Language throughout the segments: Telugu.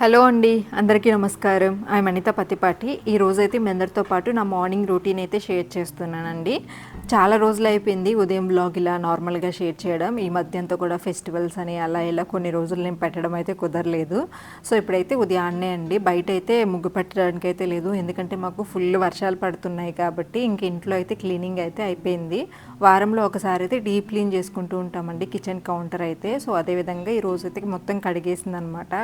హలో అండి అందరికీ నమస్కారం. ఐ అనిత పతిపాటి. ఈ రోజైతే మీ అందరితో పాటు నా మార్నింగ్ రొటీన్ అయితే షేర్ చేస్తున్నానండి. చాలా రోజులు అయిపోయింది ఉదయం బ్లాగ్ ఇలా నార్మల్గా షేర్ చేయడం. ఈ మధ్య అంతా కూడా ఫెస్టివల్స్ అని అలా ఇలా కొన్ని రోజులు నేను పెట్టడం అయితే కుదరలేదు. సో ఇప్పుడైతే ఉదయాన్నే అండి. బయట అయితే ముగ్గు పెట్టడానికి అయితే లేదు. ఎందుకంటే మాకు ఫుల్ వర్షాలు పడుతున్నాయి కాబట్టి ఇంక ఇంట్లో అయితే క్లీనింగ్ అయితే అయిపోయింది. వారంలో ఒకసారి అయితే డీప్ క్లీన్ చేసుకుంటూ ఉంటామండి కిచెన్ కౌంటర్ అయితే. సో అదేవిధంగా ఈ రోజు అయితే మొత్తం కడిగేసింది అనమాట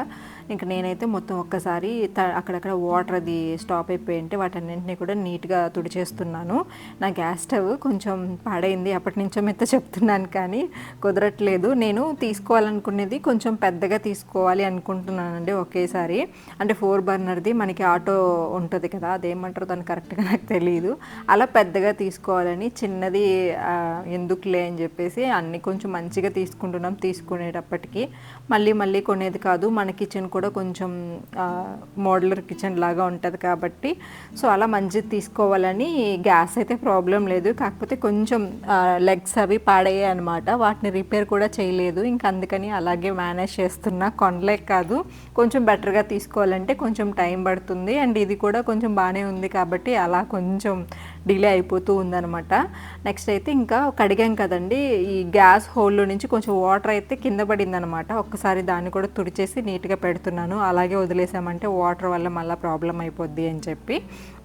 ఇంక నేను నేనైతే మొత్తం ఒక్కసారి త- అక్కడక్కడ వాటర్ అది స్టాప్ అయిపోయి ఉంటే వాటన్నింటినీ కూడా నీట్గా తుడిచేస్తున్నాను. నా గ్యాస్ స్టవ్ కొంచెం పాడైంది అప్పటి నుంచో మెత్త చెప్తున్నాను కానీ కుదరట్లేదు. నేను తీసుకోవాలనుకునేది కొంచెం పెద్దగా తీసుకోవాలి అనుకుంటున్నానండి ఒకేసారి. అంటే ఫోర్ బర్నర్ది మనకి ఆటో ఉంటుంది కదా అదేమంటారు దాన్ని కరెక్ట్గా నాకు తెలియదు అలా పెద్దగా తీసుకోవాలని చిన్నది ఎందుకులే అని చెప్పేసి అన్ని కొంచెం మంచిగా తీసుకుంటున్నాం తీసుకునేటప్పటికి. మళ్ళీ మళ్ళీ కొనేది కాదు మన కిచెన్ కూడా కొంచెం కొంచెం మోడలర్ కిచెన్ లాగా ఉంటుంది కాబట్టి. సో అలా మంచిది తీసుకోవాలని గ్యాస్ అయితే ప్రాబ్లం లేదు. కాకపోతే కొంచెం లెగ్స్ అవి పాడయ్యాయి అనమాట వాటిని రిపేర్ కూడా చేయలేదు. ఇంకా అందుకని అలాగే మేనేజ్ చేస్తున్నా. కొనలేక కాదు. కొంచెం బెటర్గా తీసుకోవాలంటే కొంచెం టైం పడుతుంది. అండ్ ఇది కూడా కొంచెం బాగానే ఉంది కాబట్టి అలా కొంచెం డిలే అయిపోతూ ఉందన్నమాట. నెక్స్ట్ అయితే ఇంకా కడిగాం కదండి. ఈ గ్యాస్ హోల్లో నుంచి కొంచెం వాటర్ అయితే కింద పడిందనమాట ఒక్కసారి దాన్ని కూడా తుడిచేసి నీట్గా పెడుతున్నాను. అలాగే వదిలేసామంటే వాటర్ వల్ల మళ్ళీ ప్రాబ్లం అయిపోద్ది అని చెప్పి.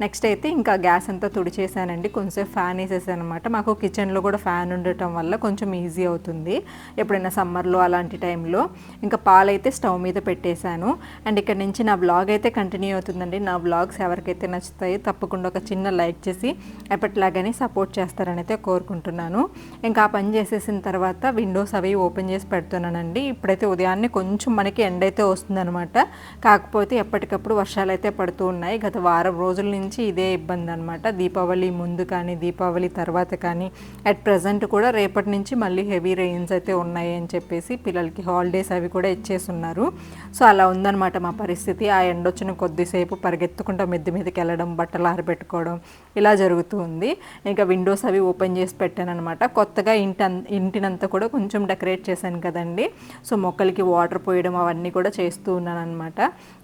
నెక్స్ట్ అయితే ఇంకా గ్యాస్ అంతా తుడిచేసానండి. కొంచెం ఫ్యాన్ వేసేసాను అనమాట మాకు కిచెన్లో కూడా ఫ్యాన్ ఉండటం వల్ల కొంచెం ఈజీ అవుతుంది. ఎప్పుడైనా సమ్మర్లో అలాంటి టైంలో. ఇంకా పాలైతే స్టవ్ మీద పెట్టేశాను. అండ్ ఇక్కడ నుంచి నా బ్లాగ్ అయితే కంటిన్యూ అవుతుందండి. నా బ్లాగ్స్ ఎవరికైతే నచ్చుతాయో తప్పకుండా ఒక చిన్న లైక్ చేసి ఎప్పటిలాగానే సపోర్ట్ చేస్తారని అయితే కోరుకుంటున్నాను. ఇంకా ఆ పని చేసేసిన తర్వాత విండోస్ అవి ఓపెన్ చేసి పెడుతున్నానండి. ఇప్పుడైతే ఉదయాన్నే కొంచెం మనకి ఎండ అయితే వస్తుందన్నమాట. కాకపోతే ఎప్పటికప్పుడు వర్షాలు అయితే పడుతూ ఉన్నాయి. గత వారం రోజుల నుంచి ఇదే ఇబ్బంది అనమాట దీపావళి ముందు కానీ దీపావళి తర్వాత కానీ అట్ ప్రజెంట్ కూడా రేపటి నుంచి మళ్ళీ హెవీ రెయిన్స్ అయితే ఉన్నాయి అని చెప్పేసి పిల్లలకి హాలిడేస్ అవి కూడా ఇచ్చేస్తున్నారు. సో అలా ఉందన్నమాట మా పరిస్థితి. ఆ ఎండ వచ్చిన కొద్దిసేపు పరిగెత్తుకుంటూ మిద్ది మీదకి వెళ్ళడం బట్టలు ఆరబెట్టుకోవడం ఇలా జరుగుతుంది. జరుగుతూ ఉంది ఇంకా విండోస్ అవి ఓపెన్ చేసి పెట్టాను అనమాట కొత్తగా ఇంటి ఇంటినంతా కూడా కొంచెం డెకరేట్ చేశాను కదండి. సో మొక్కలకి వాటర్ పోయడం అవన్నీ కూడా చేస్తూ ఉన్నాను అనమాట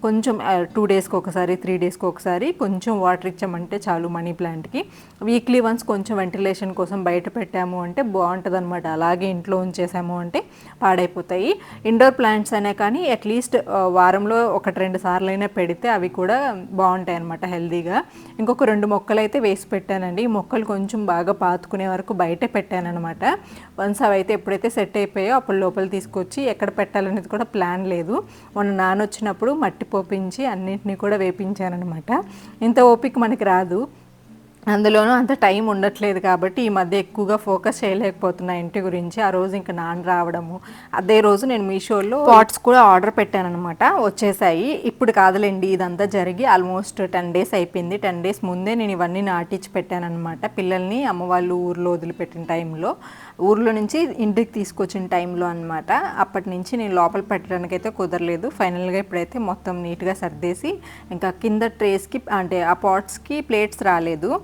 కొంచెం టూ డేస్కి ఒకసారి త్రీ డేస్కి ఒకసారి కొంచెం వాటర్ ఇచ్చామంటే చాలు మనీ ప్లాంట్కి. వీక్లీ వన్స్ కొంచెం వెంటిలేషన్ కోసం బయట పెట్టాము అంటే బాగుంటుంది అనమాట అలాగే ఇంట్లో ఉంచేసాము అంటే పాడైపోతాయి. ఇండోర్ ప్లాంట్స్ అనే కానీ అట్లీస్ట్ వారంలో ఒకటి రెండు సార్లు అయినా పెడితే అవి కూడా బాగుంటాయి అనమాట హెల్దీగా ఇంకొక రెండు మొక్కలు అయితే వేసి పెట్టానండి. మొక్కలు కొంచెం బాగా పాతుకునే వరకు బయటే పెట్టానమాట వన్స్ అవి అయితే ఎప్పుడైతే సెట్ అయిపోయాయో అప్పుడు లోపల తీసుకొచ్చి ఎక్కడ పెట్టాలనేది కూడా ప్లాన్ లేదు. మొన్న నాన్న వచ్చినప్పుడు మట్టి పోపించి అన్నింటినీ కూడా వేపించానమాట ఇంత ఓపిక మనకి రాదు. అందులోనూ అంత టైం ఉండట్లేదు కాబట్టి ఈ మధ్య ఎక్కువగా ఫోకస్ చేయలేకపోతున్నా ఇంటి గురించి. ఆ రోజు ఇంకా నాన్న రావడము. అదే రోజు నేను మీషోలో పాట్స్ కూడా ఆర్డర్ పెట్టాను అనమాట వచ్చేసాయి. ఇప్పుడు కాదులేండి ఇదంతా జరిగి ఆల్మోస్ట్ టెన్ డేస్ అయిపోయింది. టెన్ డేస్ ముందే నేను ఇవన్నీ నాటించి పెట్టాను అనమాట పిల్లల్ని అమ్మ వాళ్ళు ఊర్లో వదిలిపెట్టిన టైంలో ఊర్లో నుంచి ఇంటికి తీసుకొచ్చిన టైంలో అనమాట అప్పటి నుంచి నేను లోపల పెట్టడానికి అయితే కుదరలేదు. ఫైనల్గా ఇప్పుడైతే మొత్తం నీట్గా సర్దేసి ఇంకా కింద ట్రేస్కి అంటే ఆ పాట్స్కి ప్లేట్స్ రాలేదు.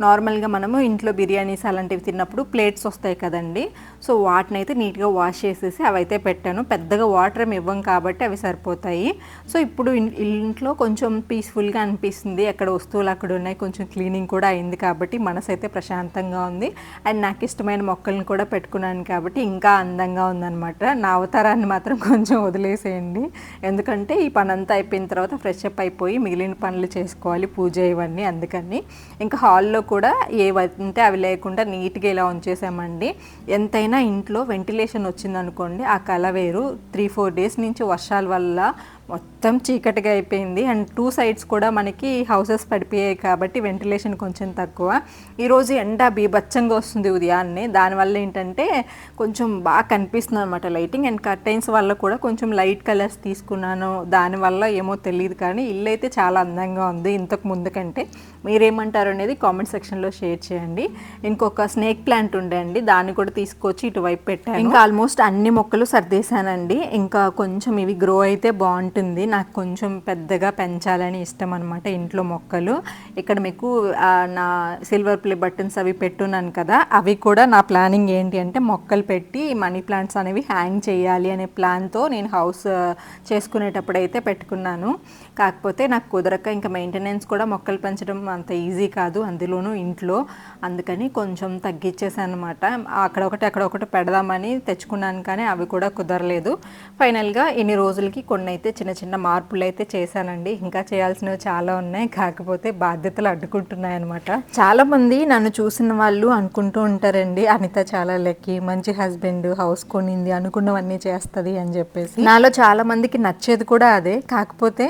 నార్మల్గా మనము ఇంట్లో బిర్యానీస్ అలాంటివి తిన్నప్పుడు ప్లేట్స్ వస్తాయి కదండి. సో వాటిని అయితే నీట్గా వాష్ చేసేసి అవి అయితే పెట్టాను. పెద్దగా వాటర్ ఏమి ఇవ్వం కాబట్టి అవి సరిపోతాయి. సో ఇప్పుడు ఇంట్లో కొంచెం పీస్ఫుల్గా అనిపిస్తుంది. అక్కడ వస్తువులు అక్కడ ఉన్నాయి. కొంచెం క్లీనింగ్ కూడా అయింది కాబట్టి మనసు అయితే ప్రశాంతంగా ఉంది. అండ్ నాకు ఇష్టమైన మొక్కల్ని కూడా పెట్టుకున్నాను కాబట్టి ఇంకా అందంగా ఉందన్నమాట. నా అవతారాన్ని మాత్రం కొంచెం వదిలేసేయండి. ఎందుకంటే ఈ పని అంతా అయిపోయిన తర్వాత ఫ్రెష్ అప్ అయిపోయి మిగిలిన పనులు చేసుకోవాలి. పూజ ఇవన్నీ అందుకని. ఇంకా హాల్లో కూడా ఏవంటే అవి లేకుండా నీట్గా ఇలా ఉంచేసామండి. ఎంతైనా ఇంట్లో వెంటిలేషన్ వచ్చిందనుకోండి ఆ కల వేరు. త్రీ ఫోర్ డేస్ నుంచి వర్షాల వల్ల మొత్తం చీకటిగా అయిపోయింది. అండ్ టూ సైడ్స్ కూడా మనకి హౌసెస్ పడిపోయాయి కాబట్టి వెంటిలేషన్ కొంచెం తక్కువ. ఈరోజు ఎండ బీభత్సంగా వస్తుంది ఉదయాన్నే. దానివల్ల ఏంటంటే కొంచెం బాగా కనిపిస్తుంది అనమాట లైటింగ్. అండ్ కర్టైన్స్ వల్ల కూడా కొంచెం లైట్ కలర్స్ తీసుకున్నాను. దానివల్ల ఏమో తెలియదు కానీ ఇల్లు అయితే చాలా అందంగా ఉంది ఇంతకు ముందు కంటే. మీరేమంటారు అనేది కామెంట్ సెక్షన్లో షేర్ చేయండి. ఇంకొక స్నేక్ ప్లాంట్ ఉండే అండి. దాన్ని కూడా తీసుకొచ్చి ఇటువైపు పెట్టాను. ఇంకా ఆల్మోస్ట్ అన్ని మొక్కలు సర్దేశానండి. ఇంకా కొంచెం ఇవి గ్రో అయితే బాగుంటాయి. ఉంటుంది. నాకు కొంచెం పెద్దగా పెంచాలని ఇష్టం అనమాట ఇంట్లో మొక్కలు. ఇక్కడ మీకు నా సిల్వర్ ప్లే బటన్స్ అవి పెట్టున్నాను కదా అవి కూడా నా ప్లానింగ్ ఏంటి అంటే మొక్కలు పెట్టి మనీ ప్లాంట్స్ అనేవి హ్యాంగ్ చేయాలి అనే ప్లాన్తో నేను హౌస్ చేసుకునేటప్పుడు అయితే పెట్టుకున్నాను. కాకపోతే నాకు కుదరక ఇంకా మెయింటెనెన్స్ కూడా మొక్కలు పెంచడం అంత ఈజీ కాదు అందులోనూ ఇంట్లో. అందుకని కొంచెం తగ్గించేసాను అనమాట అక్కడ ఒకటి అక్కడ ఒకటి పెడదామని తెచ్చుకున్నాను కానీ అవి కూడా కుదరలేదు. ఫైనల్గా ఇన్ని రోజులకి కొన్ని అయితే చిన్న చిన్న మార్పులు అయితే చేశానండి. ఇంకా చేయాల్సినవి చాలా ఉన్నాయి. కాకపోతే బాధ్యతలు అడ్డుకుంటున్నాయి అనమాట చాలామంది నన్ను చూసిన వాళ్ళు అనుకుంటూ ఉంటారండి అనిత చాలా లెక్కి మంచి హస్బెండ్ హౌస్ కొనింది అనుకున్నవన్నీ చేస్తుంది అని చెప్పేసి. నాలో చాలామందికి నచ్చేది కూడా అదే. కాకపోతే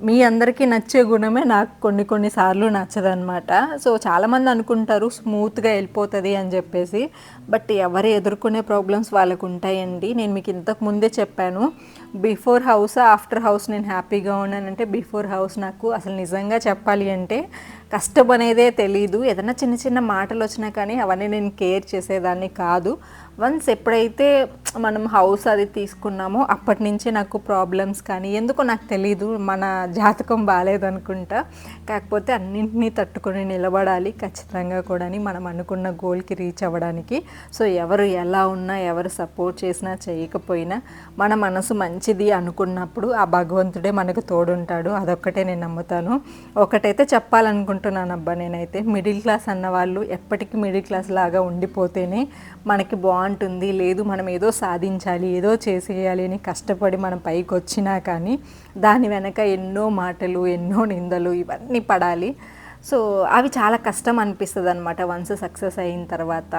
మీ అందరికీ నచ్చే గుణమే నాకు కొన్ని కొన్ని సార్లు నచ్చదనమాట సో చాలామంది అనుకుంటారు స్మూత్గా వెళ్ళిపోతుంది అని చెప్పేసి. బట్ ఎవరు ఎదుర్కొనే ప్రాబ్లమ్స్ వాళ్ళకు ఉంటాయండి నేను మీకు ఇంతకు ముందే చెప్పాను. బిఫోర్ హౌస్ ఆఫ్టర్ హౌస్ నేను హ్యాపీగా ఉన్నానంటే బిఫోర్ హౌస్ నాకు అసలు నిజంగా చెప్పాలి అంటే కష్టం అనేదే తెలీదు. ఏదైనా చిన్న చిన్న మాటలు వచ్చినా కానీ అవన్నీ నేను కేర్ చేసేదాన్ని కాదు. వన్స్ ఎప్పుడైతే మనం హౌస్ అది తీసుకున్నామో అప్పటి నుంచి నాకు ప్రాబ్లమ్స్ కానీ ఎందుకో నాకు తెలీదు మన జాతకం బాగాలేదనుకుంటా కాకపోతే అన్నింటినీ తట్టుకొని నిలబడాలి ఖచ్చితంగా కూడా మనం అనుకున్న గోల్కి రీచ్ అవ్వడానికి. సో ఎవరు ఎలా ఉన్నా ఎవరు సపోర్ట్ చేసినా చేయకపోయినా మన మనసు మంచి మంచిది అనుకున్నప్పుడు ఆ భగవంతుడే మనకు తోడుంటాడు. అదొక్కటే నేను నమ్ముతాను. ఒకటైతే చెప్పాలనుకుంటున్నాను అబ్బా నేనైతే. మిడిల్ క్లాస్ అన్న వాళ్ళు ఎప్పటికీ మిడిల్ క్లాస్ లాగా ఉండిపోతేనే మనకి బాగుంటుంది. లేదు మనం ఏదో సాధించాలి ఏదో చేసేయాలి అని కష్టపడి మనం పైకి వచ్చినా కానీ దాని వెనక ఎన్నో మాటలు ఎన్నో నిందలు ఇవన్నీ పడాలి. సో అవి చాలా కష్టం అనిపిస్తుంది అనమాట వన్స్ సక్సెస్ అయిన తర్వాత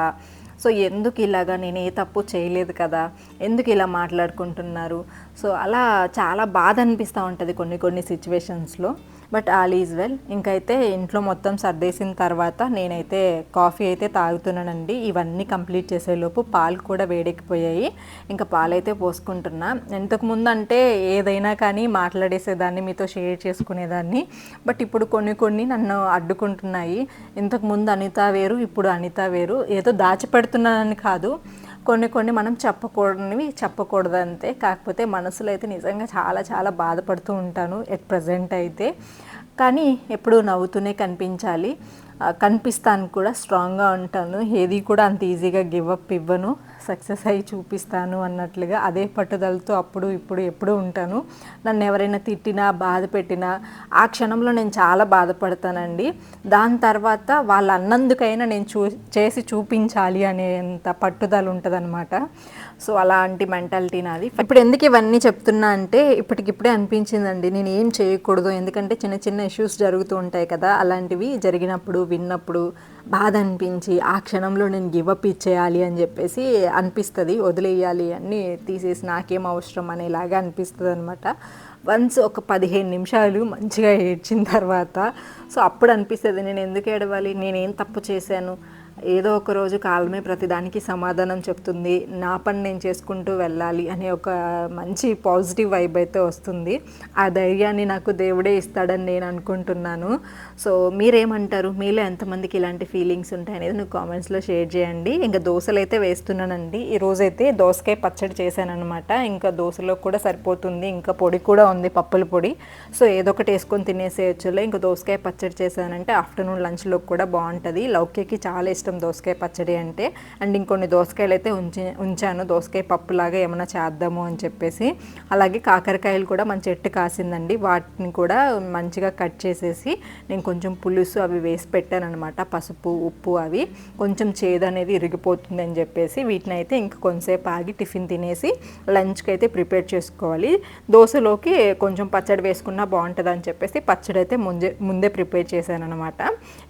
సో ఎందుకు ఇలాగా నేను ఏ తప్పు చేయలేదు కదా? ఎందుకు ఇలా మాట్లాడుకుంటున్నారు? సో అలా చాలా బాధ అనిపిస్తూ ఉంటుంది కొన్ని కొన్ని సిచ్యువేషన్స్లో బట్ ఆల్ ఈజ్ వెల్. ఇంకైతే ఇంట్లో మొత్తం సర్దేసిన తర్వాత నేనైతే కాఫీ అయితే తాగుతున్నానండి. ఇవన్నీ కంప్లీట్ చేసేలోపు పాలు కూడా వేడెక్కిపోయాయి. ఇంకా పాలైతే పోసుకుంటున్నా. ఇంతకుముందు అంటే ఏదైనా కానీ మాట్లాడేసేదాన్ని మీతో షేర్ చేసుకునేదాన్ని. బట్ ఇప్పుడు కొన్ని కొన్ని నన్ను అడ్డుకుంటున్నాయి. ఇంతకుముందు అనిత వేరు ఇప్పుడు అనిత వేరు. ఏదో దాచిపెడుతున్నానని కాదు. కొన్ని కొన్ని మనం చెప్పకూడనివి చెప్పకూడదు అంతే కాకపోతే మనసులో అయితే నిజంగా చాలా చాలా బాధపడుతూ ఉంటాను ఎట్ ప్రజెంట్ అయితే. కానీ ఎప్పుడూ నవ్వుతూనే కనిపించాలి. కనిపిస్తాను కూడా స్ట్రాంగ్గా ఉంటాను. ఏది కూడా అంత ఈజీగా గివ్ అప్ ఇవ్వను. సక్సెస్ అయ్యి చూపిస్తాను అన్నట్లుగా అదే పట్టుదలతో అప్పుడు ఇప్పుడు ఎప్పుడు ఉంటాను. నన్ను ఎవరైనా తిట్టినా బాధ పెట్టినా ఆ క్షణంలో నేను చాలా బాధపడతానండి. దాని తర్వాత వాళ్ళు అన్నందుకైనా నేను చూ చేసి చూపించాలి అనేంత పట్టుదల ఉంటుందన్నమాట. సో అలాంటి మెంటాలిటీ నాది. ఇప్పుడు ఎందుకు ఇవన్నీ చెప్తున్నా అంటే ఇప్పటికిప్పుడే అనిపించిందండి. నేను ఏం చేయకూడదు. ఎందుకంటే చిన్న చిన్న ఇష్యూస్ జరుగుతూ ఉంటాయి కదా అలాంటివి జరిగినప్పుడు విన్నప్పుడు బాధ అనిపించి ఆ క్షణంలో నేను గివప్ ఇచ్చేయాలి అని చెప్పేసి అనిపిస్తుంది. వదిలేయాలి అన్నీ తీసేసి నాకేం అవసరం అనేలాగా అనిపిస్తుంది అనమాట వన్స్ ఒక పదిహేను నిమిషాలు మంచిగా ఏడ్చిన తర్వాత సో అప్పుడు అనిపిస్తుంది నేను ఎందుకు ఏడవాలి? నేనేం తప్పు చేశాను? ఏదో ఒక రోజు కాలమే ప్రతిదానికి సమాధానం చెప్తుంది. నా పని నేను చేసుకుంటూ వెళ్ళాలి అనే ఒక మంచి పాజిటివ్ వైబ్ అయితే వస్తుంది. ఆ ధైర్యాన్ని నాకు దేవుడే ఇస్తాడని నేను అనుకుంటున్నాను. సో మీరేమంటారు? మీలో ఎంతమందికి ఇలాంటి ఫీలింగ్స్ ఉంటాయి అనేది నువ్వు కామెంట్స్లో షేర్ చేయండి. ఇంకా దోశలు అయితే వేస్తున్నానండి. ఈ రోజైతే దోసకాయ పచ్చడి చేశానమాట ఇంకా దోశలో కూడా సరిపోతుంది. ఇంకా పొడి కూడా ఉంది పప్పుల పొడి. సో ఏదో ఒకటి వేసుకొని తినేసేయచ్చులే. ఇంకా దోసకాయ పచ్చడి చేశానంటే ఆఫ్టర్నూన్ లంచ్లో కూడా బాగుంటుంది. లౌక్యకి చాలా ఇష్టం దోసకాయ పచ్చడి అంటే. అండ్ ఇంకొన్ని దోసకాయలు అయితే ఉంచి ఉంచాను. దోసకాయ పప్పులాగా ఏమైనా చేద్దాము అని చెప్పేసి. అలాగే కాకరకాయలు కూడా మన చెట్టు కాసిందండి. వాటిని కూడా మంచిగా కట్ చేసేసి నేను కొంచెం పులుసు అవి వేసి పెట్టాను అనమాట పసుపు ఉప్పు అవి. కొంచెం చేదు అనేది ఇరిగిపోతుంది అని చెప్పేసి వీటిని అయితే ఇంకా కొంతసేపు ఆగి టిఫిన్ తినేసి లంచ్కి అయితే ప్రిపేర్ చేసుకోవాలి. దోశలోకి కొంచెం పచ్చడి వేసుకున్నా బాగుంటుంది అని చెప్పేసి పచ్చడి అయితే ముందే ముందే ప్రిపేర్ చేశాను అనమాట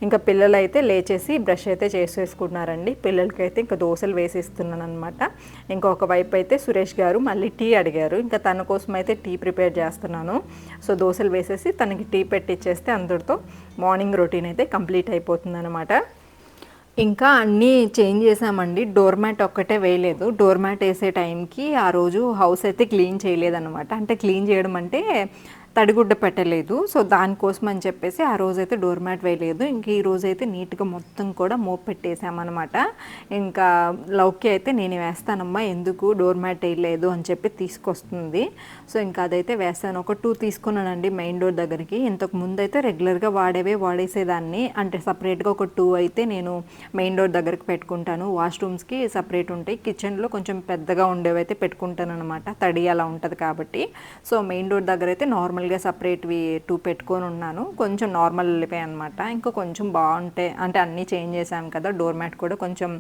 ఇంకా పిల్లలు అయితే లేచేసి బ్రష్ అయితే వేసేసుకున్నారండి. పిల్లలకి అయితే ఇంకా దోశలు వేసిస్తున్నాను అనమాట ఇంకొక వైపు అయితే సురేష్ గారు మళ్ళీ టీ అడిగారు. ఇంకా తన కోసం అయితే టీ ప్రిపేర్ చేస్తున్నాను. సో దోశలు వేసేసి తనకి టీ పెట్టిచ్చేస్తే అందరితో మార్నింగ్ రొటీన్ అయితే కంప్లీట్ అయిపోతుంది అనమాట ఇంకా అన్నీ చేంజ్ చేసామండి. డోర్ మ్యాట్ ఒక్కటే వేయలేదు. డోర్ మ్యాట్ వేసే టైంకి ఆ రోజు హౌస్ అయితే క్లీన్ చేయలేదన్నమాట. అంటే క్లీన్ చేయడం అంటే తడిగుడ్డ పెట్టలేదు. సో దానికోసం అని చెప్పేసి ఆ రోజైతే డోర్ మ్యాట్ వేయలేదు. ఇంకా ఈ రోజైతే నీట్గా మొత్తం కూడా మోపు పెట్టేసామన్నమాట. ఇంకా లౌకి అయితే నేను వేస్తానమ్మా ఎందుకు డోర్ మ్యాట్ వేయలేదు అని చెప్పి తీసుకొస్తుంది. సో ఇంకా అదైతే వేస్తాను ఒక టూ తీసుకున్నానండి మెయిన్ డోర్ దగ్గరికి. ఇంతకు ముందు అయితే రెగ్యులర్గా వాడేవే వాడేసేదాన్ని. అంటే సపరేట్గా ఒక టూ అయితే నేను మెయిన్ డోర్ దగ్గరికి పెట్టుకుంటాను. వాష్రూమ్స్కి సపరేట్ ఉంటాయి. కిచెన్లో కొంచెం పెద్దగా ఉండేవి అయితే పెట్టుకుంటాను అనమాట తడి అలా ఉంటుంది కాబట్టి. సో మెయిన్ డోర్ దగ్గర అయితే నార్మల్ నార్మల్గా సపరేట్వి టూ పెట్టుకొని ఉన్నాను. కొంచెం నార్మల్ వెళ్ళిపోయాయి అనమాట ఇంకా కొంచెం బాగుంటాయి అంటే అన్నీ చేంజ్ చేసాం కదా డోర్ మ్యాట్ కూడా కొంచెం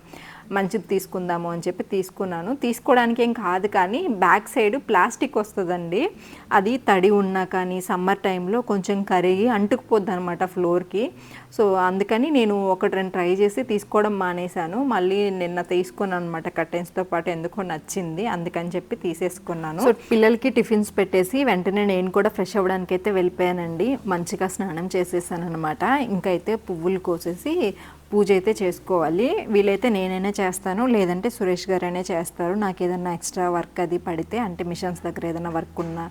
మంచిది తీసుకుందాము అని చెప్పి తీసుకున్నాను. తీసుకోవడానికి ఏం కాదు కానీ బ్యాక్ సైడ్ ప్లాస్టిక్ వస్తుందండి. అది తడి ఉన్నా కానీ సమ్మర్ టైంలో కొంచెం కరిగి అంటుకుపోద్ది అనమాట ఫ్లోర్కి. సో అందుకని నేను ఒకటి రెండు ట్రై చేసి తీసుకోవడం మానేశాను. మళ్ళీ నిన్న తీసుకున్నాను అనమాట కర్టెన్స్తో పాటు. ఎందుకో నచ్చింది. అందుకని చెప్పి తీసేసుకున్నాను. సో పిల్లలకి టిఫిన్స్ పెట్టేసి వెంటనే నేను కూడా ఫ్రెష్ అవ్వడానికి అయితే వెళ్ళిపోయానండి. మంచిగా స్నానం చేసేసాను అనమాట ఇంకైతే పువ్వులు కోసేసి పూజ అయితే చేసుకోవాలి. వీలైతే నేనైనా చేస్తాను. లేదంటే సురేష్ గారైనా చేస్తారు. నాకు ఏదైనా ఎక్స్ట్రా వర్క్ అది పడితే అంటే మిషన్స్ దగ్గర ఏదైనా వర్క్ ఉన్నా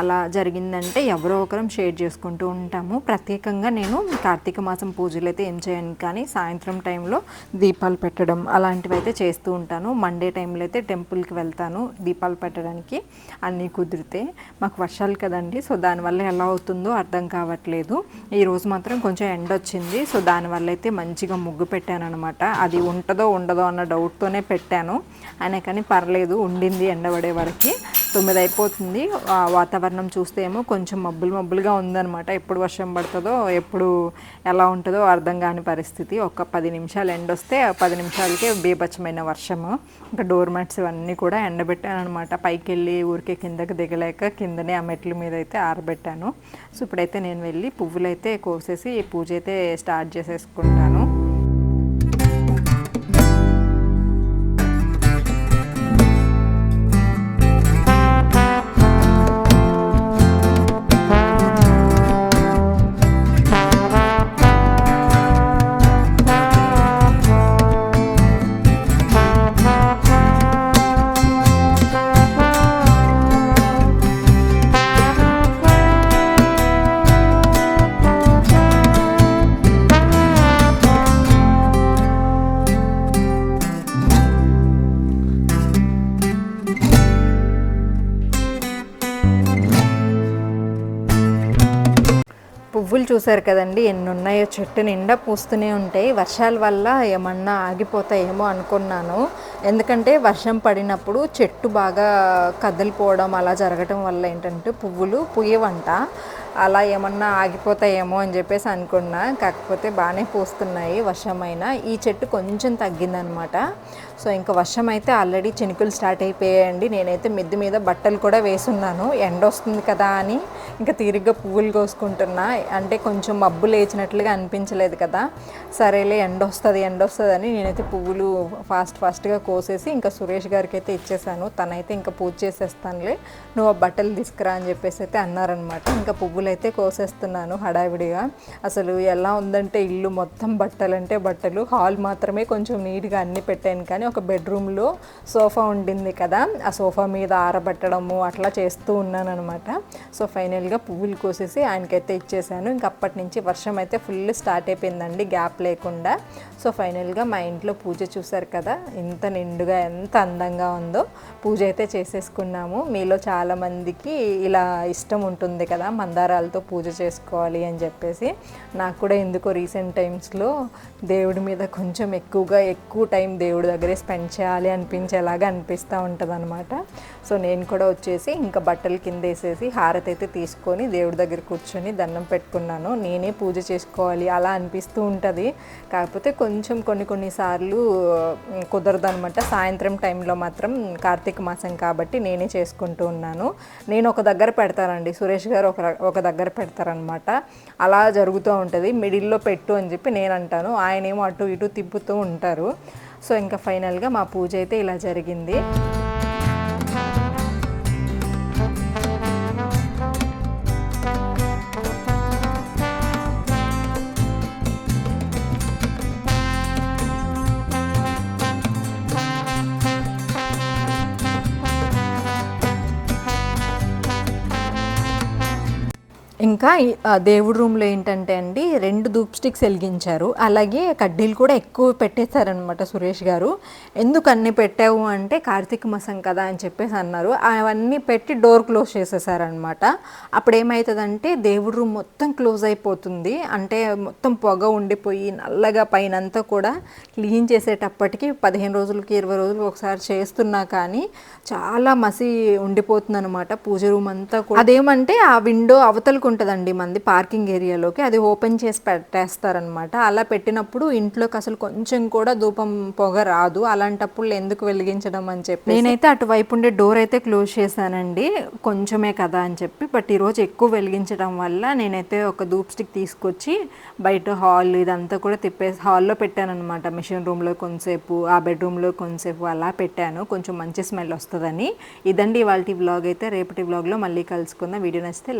అలా జరిగిందంటే ఎవరో ఒకరం షేర్ చేసుకుంటూ ఉంటాము. ప్రత్యేకంగా నేను కార్తీక మాసం పూజలు అయితే ఏం చేయను. కానీ సాయంత్రం టైంలో దీపాలు పెట్టడం అలాంటివి అయితే చేస్తూ ఉంటాను. మండే టైంలో అయితే టెంపుల్కి వెళ్తాను దీపాలు పెట్టడానికి. అన్నీ కుదిరితే మాకు వర్షాలు కదండి. సో దానివల్ల ఎలా అవుతుందో అర్థం కావట్లేదు. ఈరోజు మాత్రం కొంచెం ఎండ వచ్చింది సో దానివల్ల అయితే మంచిగా ముగ్గు పెట్టాను అనమాట అది ఉంటుందో ఉండదో అన్న డౌట్తోనే పెట్టాను. అయినా కానీ పర్లేదు ఉండింది ఎండబడే వరకు. తొమ్మిది అయిపోతుంది వాతావరణం చూస్తే ఏమో కొంచెం మబ్బులు మబ్బులుగా ఉందన్నమాట. ఎప్పుడు వర్షం పడుతుందో ఎప్పుడు ఎలా ఉంటుందో అర్థం కాని పరిస్థితి. ఒక పది నిమిషాలు ఎండ వస్తే పది నిమిషాలకే బీభత్సమైన వర్షము. ఇంకా డోర్ మ్యాట్స్ ఇవన్నీ కూడా ఎండబెట్టాను అనమాట పైకి వెళ్ళి ఊరికే కిందకి దిగలేక కిందనే ఆ మెట్ల మీద అయితే ఆరబెట్టాను. సో ఇప్పుడైతే నేను వెళ్ళి పువ్వులైతే కోసేసి పూజ అయితే స్టార్ట్ చేసేసుకుంటాను. పువ్వులు చూసారు కదండి. ఎన్ని ఉన్నాయో చెట్టు నిండా పూస్తూనే ఉంటాయి. వర్షాల వల్ల ఏమన్నా ఆగిపోతాయేమో అనుకున్నాను. ఎందుకంటే వర్షం పడినప్పుడు చెట్టు బాగా కదిలిపోవడం అలా జరగటం వల్ల ఏంటంటే పువ్వులు పుయ్యవంట. అలా ఏమన్నా ఆగిపోతాయేమో అని చెప్పేసి అనుకున్నా. కాకపోతే బాగానే పూస్తున్నాయి వర్షమైనా. ఈ చెట్టు కొంచెం తగ్గిందనమాట. సో ఇంకా వర్షం అయితే ఆల్రెడీ చినుకులు స్టార్ట్ అయిపోయాయండి. నేనైతే మిద్ది మీద బట్టలు కూడా వేసున్నాను. ఎండ వస్తుంది కదా అని ఇంకా తీరిగ్గా పువ్వులు కోసుకుంటున్నా. అంటే కొంచెం మబ్బు లేచినట్లుగా అనిపించలేదు కదా. సరేలే ఎండ వస్తుంది ఎండ వస్తుంది అని నేనైతే పువ్వులు ఫాస్ట్ ఫాస్ట్గా కోసేసి ఇంకా సురేష్ గారికి అయితే ఇచ్చేసాను. తనైతే ఇంకా పూజ చేసేస్తానులే. నువ్వు ఆ బట్టలు తీసుకురా అని చెప్పేసి అయితే అన్నారనమాట. ఇంకా పువ్వులు అయితే కోసేస్తున్నాను హడావిడిగా. అసలు ఎలా ఉందంటే ఇల్లు మొత్తం బట్టలు అంటే బట్టలు. హాల్ మాత్రమే కొంచెం నీట్గా అన్ని పెట్టాను కానీ ఒక బెడ్రూమ్లో సోఫా ఉండింది కదా ఆ సోఫా మీద ఆరబెట్టడము అట్లా చేస్తూ ఉన్నాను అనమాట సో ఫైనల్గా పువ్వులు కోసేసి ఆయనకైతే ఇచ్చేసాను. ఇంక అప్పటి నుంచి వర్షం అయితే ఫుల్ స్టార్ట్ అయిపోయిందండి గ్యాప్ లేకుండా. సో ఫైనల్గా మా ఇంట్లో పూజ చూశారు కదా ఎంత నిండుగా ఎంత అందంగా ఉందో పూజ అయితే చేసేసుకున్నాము. మీలో చాలామందికి ఇలా ఇష్టం ఉంటుంది కదా మందార మందారాలతో పూజ చేసుకోవాలి అని చెప్పేసి నాకు కూడా ఎందుకో రీసెంట్ టైమ్స్లో దేవుడి మీద కొంచెం ఎక్కువగా ఎక్కువ టైం దేవుడి దగ్గరే స్పెండ్ చేయాలి అనిపించేలాగా అనిపిస్తూ ఉంటుంది అనమాట సో నేను కూడా వచ్చేసి ఇంకా బట్టలు కింద వేసేసి హారతి అయితే తీసుకొని దేవుడి దగ్గర కూర్చొని దండం పెట్టుకున్నాను. నేనే పూజ చేసుకోవాలి అలా అనిపిస్తూ ఉంటుంది. కాకపోతే కొంచెం కొన్ని కొన్నిసార్లు కుదరదు అనమాట సాయంత్రం టైంలో మాత్రం కార్తీక మాసం కాబట్టి నేనే చేసుకుంటూ ఉన్నాను. నేను ఒక దగ్గర పెడతానండి. సురేష్ గారు ఒక ఒక దగ్గర పెడతారనమాట. అలా జరుగుతూ ఉంటుంది. మిడిల్లో పెట్టు అని చెప్పి నేను అంటాను ఆయన ఏమో అటు ఇటు తిప్పుతూ ఉంటారు. సో ఇంకా ఫైనల్గా మా పూజ అయితే ఇలా జరిగింది. ఇంకా దేవుడి రూమ్లో ఏంటంటే అండి రెండు ధూప్ స్టిక్స్ వెలిగించారు. అలాగే కడ్డీలు కూడా ఎక్కువ పెట్టేశారనమాట సురేష్ గారు. ఎందుకు అన్నీ పెట్టావు అంటే కార్తీక మాసం కదా అని చెప్పేసి అన్నారు. అవన్నీ పెట్టి డోర్ క్లోజ్ చేసేసారనమాట అప్పుడు ఏమవుతుందంటే దేవుడి రూమ్ మొత్తం క్లోజ్ అయిపోతుంది. అంటే మొత్తం పొగ ఉండిపోయి నల్లగా పైన అంతా కూడా క్లీన్ చేసేటప్పటికి పదిహేను రోజులకి ఇరవై రోజులకి ఒకసారి చేస్తున్నా కానీ చాలా మసి ఉండిపోతుంది అనమాట పూజ రూమ్ అంతా కూడా. అదేమంటే ఆ విండో అవతలకు కదండి మంది పార్కింగ్ ఏరియాలోకి. అది ఓపెన్ చేసి పెట్టేస్తారనమాట. అలా పెట్టినప్పుడు ఇంట్లోకి అసలు కొంచెం కూడా ధూపం పొగ రాదు. అలాంటప్పుడు ఎందుకు వెలిగించడం అని చెప్పి నేనైతే అటువైపు ఉండే డోర్ అయితే క్లోజ్ చేశానండి. కొంచెమే కదా అని చెప్పి. బట్ ఈరోజు ఎక్కువ వెలిగించడం వల్ల నేనైతే ఒక ధూప్ స్టిక్ తీసుకొచ్చి బయట హాల్ ఇదంతా కూడా తిప్పేసి హాల్లో పెట్టాను అనమాట మిషన్ రూమ్లో కొంతసేపు ఆ బెడ్రూమ్లో కొంతసేపు అలా పెట్టాను. కొంచెం మంచి స్మెల్ వస్తుందని. ఇదండి ఇవాళ వ్లాగ్ అయితే. రేపటి వ్లాగ్లో మళ్ళీ కలుసుకుందాం. వీడియో నచ్చితే